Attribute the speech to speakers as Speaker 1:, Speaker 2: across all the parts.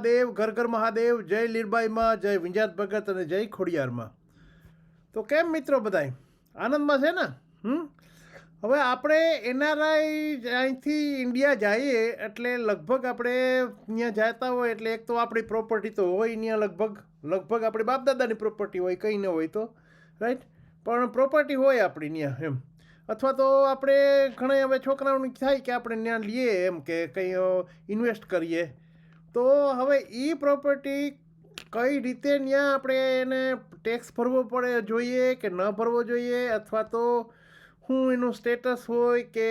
Speaker 1: મહાદેવ, ઘર ઘર મહાદેવ, જય લીરબાઈમાં, જય વિંજાત ભગત અને જય ખોડિયારમાં. તો કેમ મિત્રો બધાય? આનંદમાં છે ને? હમ? હવે આપણે એનઆરઆઈ અહીંથી ઇન્ડિયા જઈએ એટલે લગભગ આપણે ત્યાં જતા હોય એટલે એક તો આપણી પ્રોપર્ટી તો હોય ત્યાં લગભગ લગભગ આપણી બાપદાદાની પ્રોપર્ટી હોય, કંઈ ન હોય તો રાઈટ પણ પ્રોપર્ટી હોય આપણી ત્યાં એમ. અથવા તો આપણે ઘણા હવે છોકરાઓને થાય કે આપણે ત્યાં લઈએ એમ કે કંઈ ઇન્વેસ્ટ કરીએ. તો હવે એ પ્રોપર્ટી કઈ રીતે ત્યાં આપણે એને ટેક્સ ભરવો પડે જોઈએ કે ન ભરવો જોઈએ? અથવા તો શું એનું સ્ટેટસ હોય કે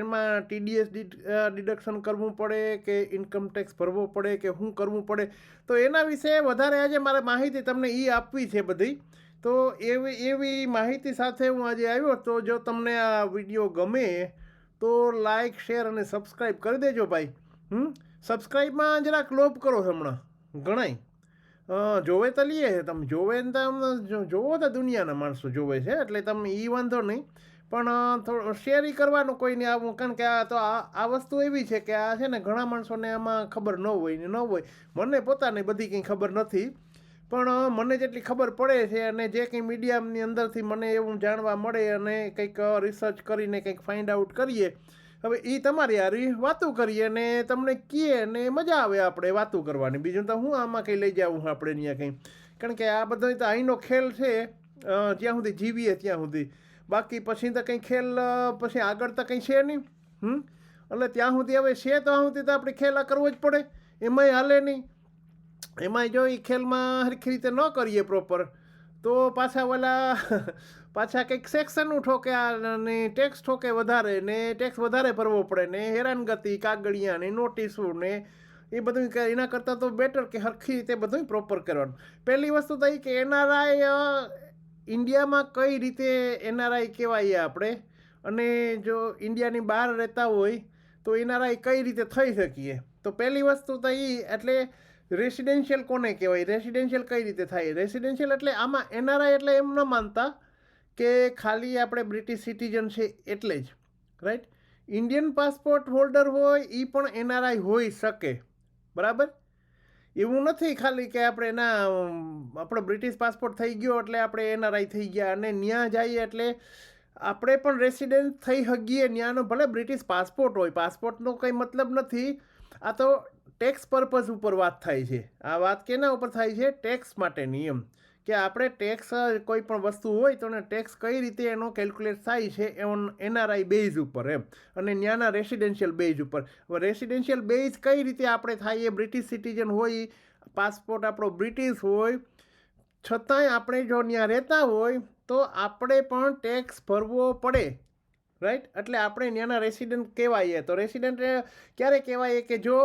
Speaker 1: એમાં ટીડીએસ ડિડક્શન કરવું પડે કે ઇન્કમ ટેક્સ ભરવો પડે કે શું કરવું પડે? તો એના વિશે વધારે આજે મારે માહિતી તમને એ આપવી છે બધી. તો એવી એવી માહિતી સાથે હું આજે આવ્યો તો જો તમને આ વીડિયો ગમે તો લાઈક શેર અને સબસ્ક્રાઈબ કરી દેજો ભાઈ. હમ? સબસ્ક્રાઈબમાં જરાક લોપ કરો હમણાં ઘણાય જોવે તો લઈએ છે તમે, જોવે ને તમે જોવો તો દુનિયાના માણસો જોવે છે, એટલે તમે એ વાંધો નહીં. પણ થોડું શેરી કરવાનું કોઈ નહીં આવું કારણ કે આ તો આ આ વસ્તુ એવી છે કે આ છે ને ઘણા માણસોને આમાં ખબર ન હોય ને ન હોય. મને પોતાને બધી કંઈ ખબર નથી, પણ મને જેટલી ખબર પડે છે અને જે કંઈ મીડિયાની અંદરથી મને એવું જાણવા મળે અને કંઈક રિસર્ચ કરીને કંઈક ફાઇન્ડ આઉટ કરીએ હવે એ તમારી યારી વાતું કરીએ ને તમને કહીએ ને મજા આવે આપણે વાતું કરવાની. બીજું તો હું આમાં કંઈ લઈ જાઉં આપણે ત્યાં કંઈ. કારણ કે આ બધો તો અહીંનો ખેલ છે જ્યાં સુધી જીવીએ ત્યાં સુધી. બાકી પછી તો કંઈ ખેલ પછી આગળ તો કંઈ છે નહીં. હમ? એટલે ત્યાં સુધી હવે છે તો સુધી તો આપણે ખેલ કરવો જ પડે. એમાંય હાલે નહીં. એમાંય જો એ ખેલમાં હરખી રીતે ન કરીએ પ્રોપર તો પાછા ઓલા પાછા કંઈક સેક્શન ઠોકે ને ટેક્સ ઠોકે વધારે ને ટેક્સ વધારે ભરવો પડે ને હેરાનગતિ કાગળિયા ને નોટિસો ને એ બધું એના કરતાં તો બેટર કે હરખી રીતે બધું પ્રોપર કરવાનું. પહેલી વસ્તુ એ કે એનઆરઆઈ ઇન્ડિયામાં કઈ રીતે એનઆરઆઈ કહેવાય આપણે? અને જો ઇન્ડિયાની બહાર રહેતા હોય, તો એનઆરઆઈ કઈ રીતે થઈ શકીએ? તો પહેલી વસ્તુ તો એ એટલે રેસિડેન્શિયલ કોને કહેવાય? રેસિડેન્શિયલ કઈ રીતે થાય? રેસિડેન્શિયલ એટલે આમાં એનઆરઆઈ એટલે એમ ન માનતા કે ખાલી આપણે બ્રિટિશ સિટીઝન છે એટલે જ રાઈટ ઇન્ડિયન પાસપોર્ટ હોલ્ડર હોય એ પણ એનઆરઆઈ હોઈ શકે, બરાબર? એવું નથી ખાલી કે આપણે એના, આપણો બ્રિટિશ પાસપોર્ટ થઈ ગયો એટલે આપણે એનઆરઆઈ થઈ ગયા અને ત્યાં જઈએ એટલે આપણે પણ રેસિડેન્ટ થઈ શકીએ ત્યાંનો ભલે બ્રિટિશ પાસપોર્ટ હોય. પાસપોર્ટનો કંઈ મતલબ નથી. આ તો ટેક્સ પર્પઝ ઉપર વાત થાય છે. આ વાત કેના ઉપર થાય છે? ટેક્સ માટેની એમ. કે આપણે ટેક્સ કોઈ પણ વસ્તુ હોય તો એને ટેક્સ કઈ રીતે એનો કેલ્ક્યુલેટ થાય છે એમ એનઆરઆઈ બેઝ ઉપર એમ. અને ત્યાંના રેસિડેન્શિયલ બેઝ ઉપર. હવે રેસિડેન્શિયલ બેઝ કઈ રીતે આપણે થાય એ બ્રિટિશ સિટીઝન હોય પાસપોર્ટ આપણો બ્રિટિશ હોય, છતાંય આપણે જો ત્યાં રહેતા હોય તો આપણે પણ ટેક્સ ભરવો પડે. રાઈટ એટલે આપણે ત્યાંના રેસિડેન્ટ કહેવાઈએ. તો રેસિડન્ટ ક્યારે કહેવાય કે જો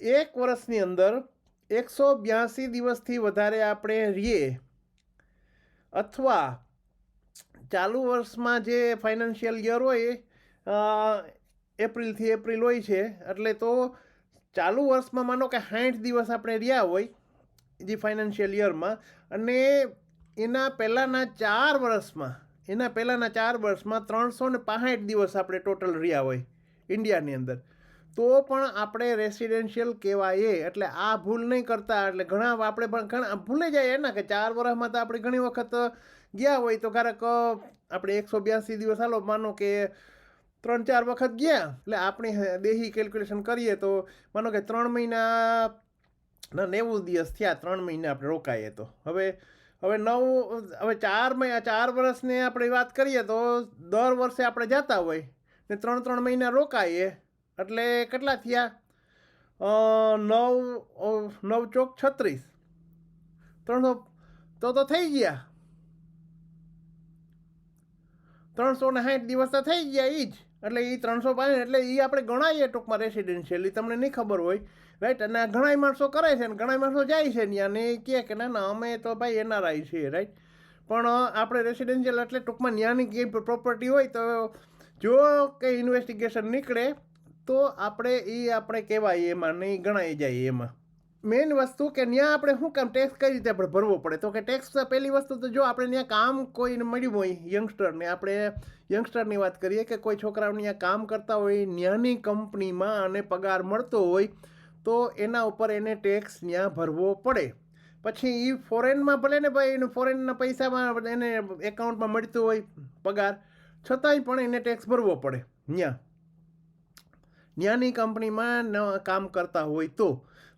Speaker 1: એક વર્ષની અંદર એકસો બ્યાસી દિવસથી વધારે આપણે રહીએ અથવા ચાલુ વર્ષમાં જે ફાઇનાન્શિયલ યર હોય એપ્રિલથી એપ્રિલ હોય છે, એટલે તો ચાલુ વર્ષમાં માનો કે સાઠ દિવસ આપણે રહ્યા હોય જે ફાઇનાન્શિયલ યરમાં, અને એના પહેલાંના ચાર વર્ષમાં, એના પહેલાંના ચાર વર્ષમાં ત્રણસો ને દિવસ આપણે ટોટલ રહ્યા હોય ઇન્ડિયાની અંદર. તો પણ આપણે રેસિડેન્શિયલ કહેવાય એટલે આ ભૂલ નહીં કરતા. એટલે ઘણા આપણે પણ ઘણા ભૂલે જાય ને કે ચાર વર્ષમાં તો આપણે ઘણી વખત ગયા હોય. તો ક્યારેક આપણે એકસો બ્યાસી દિવસ, હાલો, માનો કે ત્રણ ચાર વખત ગયા. એટલે આપણે દેહી કેલ્ક્યુલેશન કરીએ તો માનો કે ત્રણ મહિના ના નેવું દિવસ થયા. ત્રણ મહિના આપણે રોકાઈએ તો. હવે હવે નવ, હવે ચાર મહિના ચાર વર્ષની આપણે વાત કરીએ તો દર વર્ષે આપણે જતા હોય. ને ત્રણ ત્રણ મહિના રોકાઈએ. એટલે કેટલા થયા? નવ નવ ચોક છત્રીસ. ત્રણસો, તો તો થઈ ગયા. ત્રણસો ને સાઠ દિવસ તો થઈ ગયા એ જ. એટલે એ ત્રણસો પાંચ એટલે એ આપણે ગણાઈએ ટૂંકમાં રેસિડેન્શિયલી તમને નહીં ખબર હોય. રાઈટ અને ઘણાય માણસો કરે છે ને, ઘણાય માણસો જાય છે ત્યાં ને એ કહે કે ના ના, અમે તો ભાઈ એનઆરઆઈ છીએ રાઈટ પણ આપણે રેસિડેન્શિયલ એટલે ટૂંકમાં ત્યાંની કંઈ પ્રોપર્ટી હોય તો જો કંઈ ઇન્વેસ્ટિગેશન નીકળે તો આપણે એ આપણે કહેવાય એમાં નહીં ગણાઈ જાય એમાં. મેઇન વસ્તુ કે ત્યાં આપણે શું કામ ટેક્સ કઈ રીતે આપણે ભરવો પડે? તો કે ટેક્સ પહેલી વસ્તુ તો જો આપણે ત્યાં કામ કોઈને મળ્યું હોય યંગસ્ટરને આપણે યંગસ્ટરની વાત કરીએ કે કોઈ છોકરાઓને ત્યાં કામ કરતા હોય ત્યાંની કંપનીમાં અને પગાર મળતો હોય, તો એના ઉપર એને ટેક્સ ત્યાં ભરવો પડે. પછી એ ફોરેનમાં ભલે ને ભાઈ એનું ફોરેનના પૈસામાં એને એકાઉન્ટમાં મળતું હોય પગાર, છતાંય પણ એને ટેક્સ ભરવો પડે ત્યાં ત્યાંની કંપનીમાં કામ કરતા હોય તો.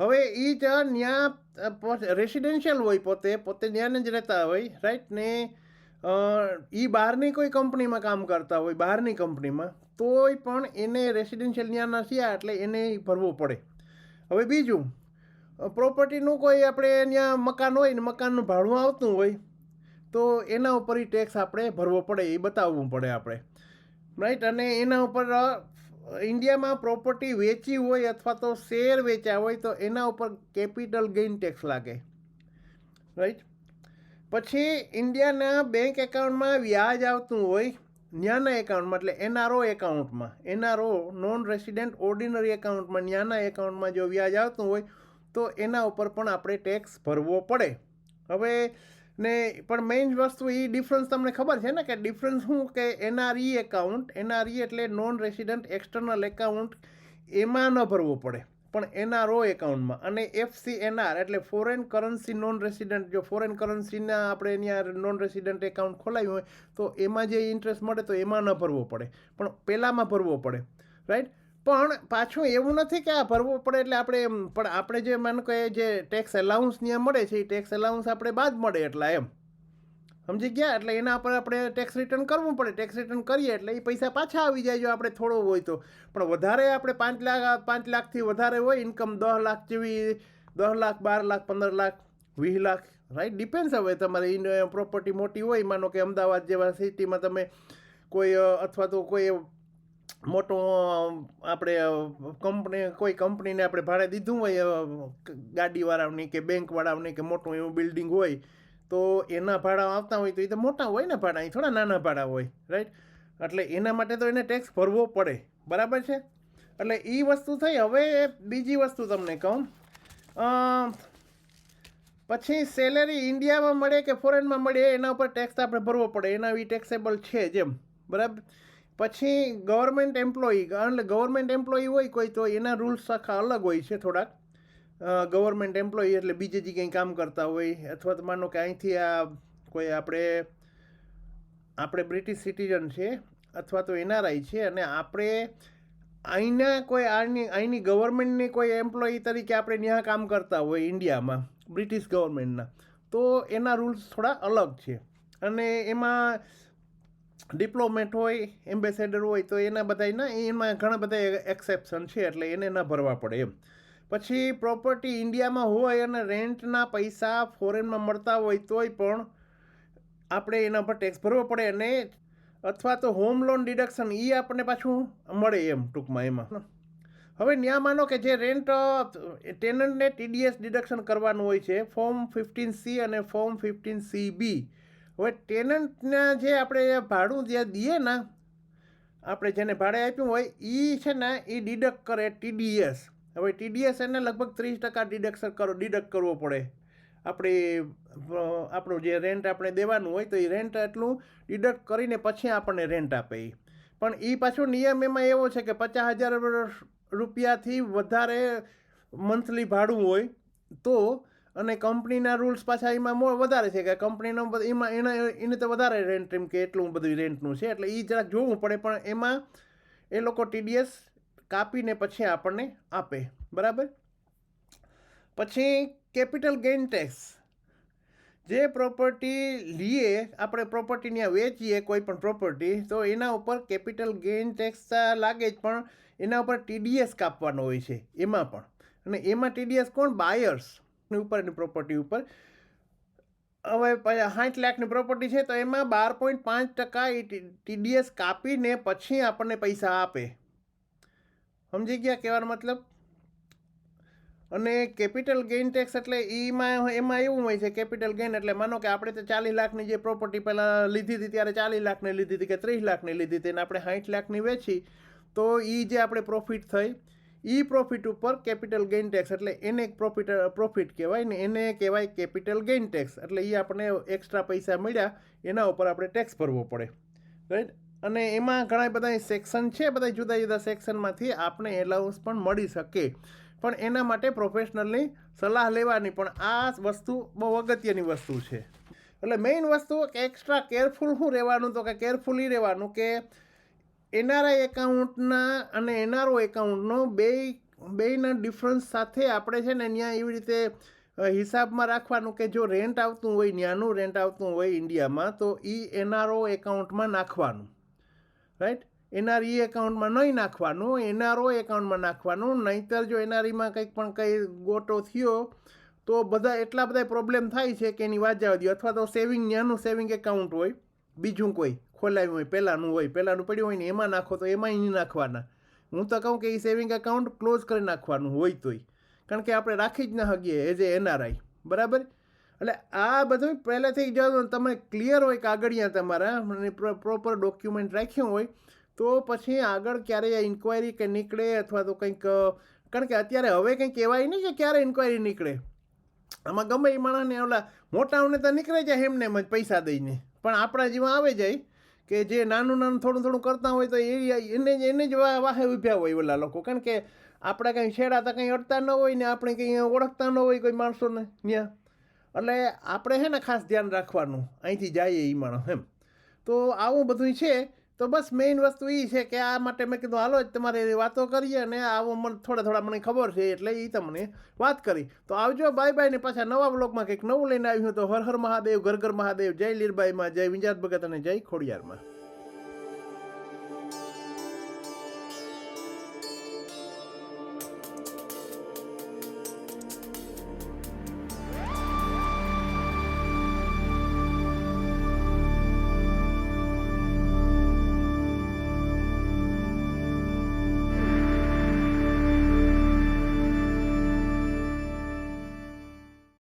Speaker 1: હવે એ જ ત્યાં રેસિડેન્શિયલ હોય પોતે પોતે ત્યાં જ રહેતા હોય રાઈટ ને એ બહારની કોઈ કંપનીમાં કામ કરતા હોય, બહારની કંપનીમાં, તોય પણ એને રેસિડેન્શિયલ ત્યાંના આ એટલે એને ભરવો પડે. હવે બીજું પ્રોપર્ટીનું કોઈ આપણે ત્યાં મકાન હોય ને મકાનનું ભાડું આવતું હોય, તો એના ઉપર એ ટેક્સ આપણે ભરવો પડે એ બતાવવું પડે આપણે. રાઈટ અને એના ઉપર ઇન્ડિયામાં પ્રોપર્ટી વેચી હોય અથવા તો શેર વેચ્યા હોય તો એના ઉપર કેપિટલ ગેઇન ટેક્સ લાગે. રાઈટ પછી ઇન્ડિયાના બેંક એકાઉન્ટમાં વ્યાજ આવતું હોય, ન્યાના એકાઉન્ટમાં એટલે એનઆરઓ એકાઉન્ટમાં એનઆરઓ નોન રેસિડેન્ટ ઓર્ડિનરી એકાઉન્ટમાં ન્યાના એકાઉન્ટમાં જો વ્યાજ આવતું હોય, તો એના ઉપર પણ આપણે ટેક્સ ભરવો પડે. હવે ને પણ મેઇન વસ્તુ એ ડિફરન્સ તમને ખબર છે ને કે ડિફરન્સ શું કે એનઆરઈ એકાઉન્ટ એનઆરઈ એટલે નોન રેસિડન્ટ એક્સટર્નલ એકાઉન્ટ એમાં ન ભરવો પડે, પણ એનઆરઓ એકાઉન્ટમાં અને એફસી એનઆર એટલે ફોરેન કરન્સી નોન રેસિડન્ટ જો ફોરેન કરન્સીના આપણે ત્યાં નોન રેસિડન્ટ એકાઉન્ટ ખોલાવ્યું હોય, તો એમાં જે ઇન્ટરેસ્ટ મળે તો એમાં ન ભરવો પડે. પણ પહેલાંમાં ભરવો પડે રાઈટ પણ પાછું એવું નથી કે આ ભરવો પડે એટલે આપણે એમ, પણ આપણે જે માનો કે જે ટેક્સ એલાઉન્સ ત્યાં મળે છે, એ ટેક્સ એલાઉન્સ આપણે બાદ મળે એટલા એમ. સમજી ગયા? એટલે એના પર આપણે ટેક્સ રિટર્ન કરવું પડે. ટેક્સ રિટર્ન કરીએ એટલે એ પૈસા પાછા આવી જાય જો આપણે થોડો હોય તો. પણ વધારે આપણે પાંચ લાખ, પાંચ લાખથી વધારે હોય ઇન્કમ દસ લાખ જેવી, દસ લાખ, બાર લાખ, પંદર લાખ, વીસ લાખ રાઈટ ડિપેન્ડ્સ હવે તમારી પ્રોપર્ટી મોટી હોય, માનો કે અમદાવાદ જેવા સિટીમાં તમે કોઈ અથવા તો કોઈ મોટો આપણે કંપની કોઈ કંપનીને આપણે ભાડે દીધું હોય ગાડીવાળાઓની કે બેંકવાળાની કે મોટું એવું બિલ્ડિંગ હોય, તો એના ભાડા આવતા હોય તો એ તો મોટા હોય ને ભાડા, એ થોડા નાના ભાડા હોય રાઈટ એટલે એના માટે તો એને ટેક્સ ભરવો પડે, બરાબર છે? એટલે એ વસ્તુ થઈ. હવે બીજી વસ્તુ તમને કહું. પછી સેલેરી ઇન્ડિયામાં મળે કે ફોરેનમાં મળે, એના ઉપર ટેક્સ આપણે ભરવો પડે. એના એ ટેક્સેબલ છે જેમ બરાબર? પછી ગવર્મેન્ટ એમ્પ્લોયી એટલે ગવર્મેન્ટ એમ્પ્લોયી હોય કોઈ, તો એના રૂલ્સ આખા અલગ હોય છે થોડાક. ગવર્મેન્ટ એમ્પ્લોયી એટલે બીજે જગ્યાએ કામ કરતા હોય, અથવા તો માનો કે અહીંથી આ કોઈ આપણે આપણે બ્રિટિશ સિટીઝન છે, અથવા તો એનઆરઆઈ છે, અને આપણે અહીંના કોઈ આની, અહીંની ગવર્મેન્ટની કોઈ એમ્પ્લોયી તરીકે આપણે ત્યાં કામ કરતા હોય ઇન્ડિયામાં બ્રિટિશ ગવર્મેન્ટના તો એના રૂલ્સ થોડા અલગ છે. અને એમાં ડિપ્લોમેટ હોય એમ્બેસેડર હોય, તો એના બધાયના એમાં ઘણા બધા એક્સેપ્શન છે, એટલે એને ન ભરવા પડે એમ. પછી પ્રોપર્ટી ઇન્ડિયામાં હોય અને રેન્ટના પૈસા ફોરેનમાં મળતા હોય તોય પણ આપણે એના પર ટેક્સ ભરવો પડે અને અથવા તો હોમ લોન ડિડક્શન એ આપણને પાછું મળે એમ ટૂંકમાં એમાં હવે ત્યાં માનો કે જે રેન્ટ ટેનન્ટને ટીડીએસ ડિડક્શન કરવાનું હોય છે ફોર્મ ફિફ્ટીન સી અને ફોર્મ ફિફ્ટીન સી બી હવે ટેનન્ટના જે આપણે ભાડું જે દઈએ ને, આપણે જેને ભાડે આપ્યું હોય એ છે ને એ ડિડક્ટ કરે ટીડીએસ હવે ટીડીએસ એને લગભગ ત્રીસ ટકા ડિડક્શન કરો ડિડક્ટ કરવો પડે. આપણે આપણું જે રેન્ટ આપણે દેવાનું હોય, તો એ રેન્ટ એટલું ડિડક્ટ કરીને પછી આપણને રેન્ટ આપે એ પણ એ પાછો નિયમ એમાં એવો છે કે પચાસ હજાર રૂપિયાથી વધારે મંથલી ભાડું હોય, તો અને કંપનીના રૂલ્સ પાછા એમાં વધારે છે કે કંપનીનો એમાં એના એને તો વધારે રેન્ટ એમ કે એટલું બધું રેન્ટનું છે. એટલે એ જરાક જોવું પડે, પણ એમાં એ લોકો ટીડીએસ કાપીને પછી આપણને આપે. બરાબર? પછી કેપિટલ ગેઇન ટેક્સ જે પ્રોપર્ટી લઈએ આપણે પ્રોપર્ટી ત્યાં વેચીએ કોઈ પણ પ્રોપર્ટી તો એના ઉપર કેપિટલ ગેઇન ટેક્સ લાગે જ, પણ એના ઉપર ટીડીએસ કાપવાનો હોય છે, એમાં પણ. અને એમાં ટીડીએસ કોણ? બાયર્સ ઉપરની પ્રોપર્ટી ઉપર. હવે સાઠ લાખની પ્રોપર્ટી છે તો એમાં બાર પોઈન્ટ પાંચ ટકા ટીડીએસ કાપીને પછી આપણને પૈસા આપે. સમજી ગયા કહેવાનો મતલબ? અને કેપિટલ ગેઇન ટેક્સ એટલે એમાં એમાં એવું હોય છે કેપિટલ ગેઇન એટલે માનો કે આપણે તો ચાલીસ લાખની જે પ્રોપર્ટી પહેલાં લીધી હતી ત્યારે ચાલીસ લાખની લીધી હતી કે ત્રીસ લાખની લીધી હતી અને આપણે સાઠ લાખની વેચી, તો એ જે આપણે પ્રોફિટ થઈ એ પ્રોફિટ ઉપર કેપિટલ ગેઇન ટેક્સ એટલે એને એક પ્રોફિટ પ્રોફિટ કહેવાય ને એને કહેવાય કેપિટલ ગેઇન ટેક્સ એટલે એ આપણને એક્સ્ટ્રા પૈસા મળ્યા, એના ઉપર આપણે ટેક્સ ભરવો પડે. રાઈટ અને એમાં ઘણા બધા સેક્શન છે, બધા જુદા જુદા સેક્શનમાંથી આપણે એલાઉન્સ પણ મળી શકે. પણ એના માટે પ્રોફેશનલની સલાહ લેવાની, પણ આ વસ્તુ બહુ અગત્યની વસ્તુ છે. એટલે મેઇન વસ્તુ એક્સ્ટ્રા કેરફુલ શું રહેવાનું, તો કે કેરફુલી રહેવાનું કે એનઆરઆઈ એકાઉન્ટના અને એનઆરઓ એકાઉન્ટનો બે બેયના ડિફરન્સ સાથે આપણે છે ને ત્યાં એવી રીતે હિસાબમાં રાખવાનું કે જો રેન્ટ આવતું હોય ત્યાંનું રેન્ટ આવતું હોય ઇન્ડિયામાં, તો એ એનઆરઓ એકાઉન્ટમાં નાખવાનું. રાઈટ? એનઆરઈ એકાઉન્ટમાં નહીં નાખવાનું એનઆરઓ એકાઉન્ટમાં નાખવાનું, નહીંતર જો એનઆરઈમાં કંઈક પણ કંઈ ગોટો થયો, તો બધા એટલા બધા પ્રોબ્લેમ થાય છે કે એની વાત જવા દો અથવા તો સેવિંગ ત્યાંનું સેવિંગ એકાઉન્ટ હોય, બીજું કોઈ. ખોલાવ્યું હોય પહેલાંનું હોય પહેલાંનું પડ્યું હોય ને એમાં નાખો તો એમાં નહીં નાખવાના. હું તો કહું કે એ સેવિંગ એકાઉન્ટ ક્લોઝ કરી નાખવાનું હોય તોય. કારણ કે આપણે રાખી જ ના શકીએ એઝ એ એનઆરઆઈ બરાબર? એટલે આ બધું પહેલાંથી જો તમે ક્લિયર હોય કાગળિયા તમારા પ્રોપર ડોક્યુમેન્ટ રાખ્યું હોય, તો પછી આગળ ક્યારેય ઇન્ક્વાયરી કે નીકળે અથવા તો કંઈક, કારણ કે અત્યારે હવે કંઈ કહેવાય નહીં કે ક્યારે ઇન્ક્વાયરી નીકળે. આમાં ગમે એ માણસને ઓલા મોટાઓને તો નીકળે જાય એમને એમ જ પૈસા દઈને. પણ આપણા જેવા આવે જાય કે જે નાનું નાનું થોડું થોડું કરતા હોય તો એ એને જ એને જ વાહે ઉભ્યા હોય ઓલા લોકો. કારણ કે આપણે કંઈ છેડાતા કંઈ અડતા ન હોય ને આપણે કંઈ ઓળખતા ન હોય કોઈ માણસોને ત્યાં. એટલે આપણે છે ને ખાસ ધ્યાન રાખવાનું. અહીંથી જઈએ એ માણસ એમ. તો આવું બધું છે. તો બસ મેઇન વસ્તુ એ છે કે આ માટે મેં કીધું, હાલો, જ તમારે વાતો કરીએ અને આવો મને થોડા થોડા મને ખબર છે એટલે એ તમને વાત કરી. તો આવજો બાય બાય ને પાછા નવા બ્લોગમાં કંઈક નવું લઈને આવ્યું તો હર હર મહાદેવ, ઘર ઘર મહાદેવ, જય લીરબાઈમાં, જય વિંજાત ભગત અને જય ખોડિયારમાં.